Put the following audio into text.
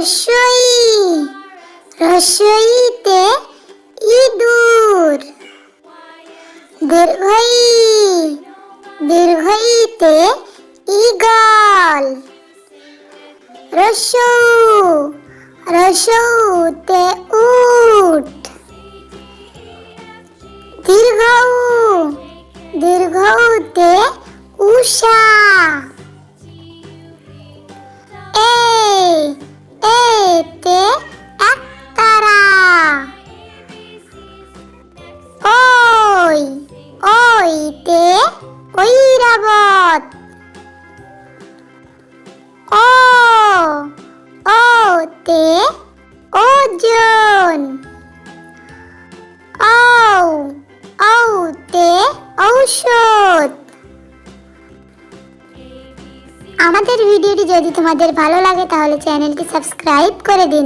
হস্যই রস্যইতে ইঁদুর। দীর্ঘই দীর্ঘইতে ঈগল। রস্যৌ রস্যৌতে উট। দীর্ঘ দীর্ঘতে উষা। ঐরাবত ও ওতে ওজন ঔ ঔতে ঔষধ। আমাদের ভিডিওটি যদি তোমাদের ভালো লাগে তাহলে চ্যানেলটি সাবস্ক্রাইব করে দিন।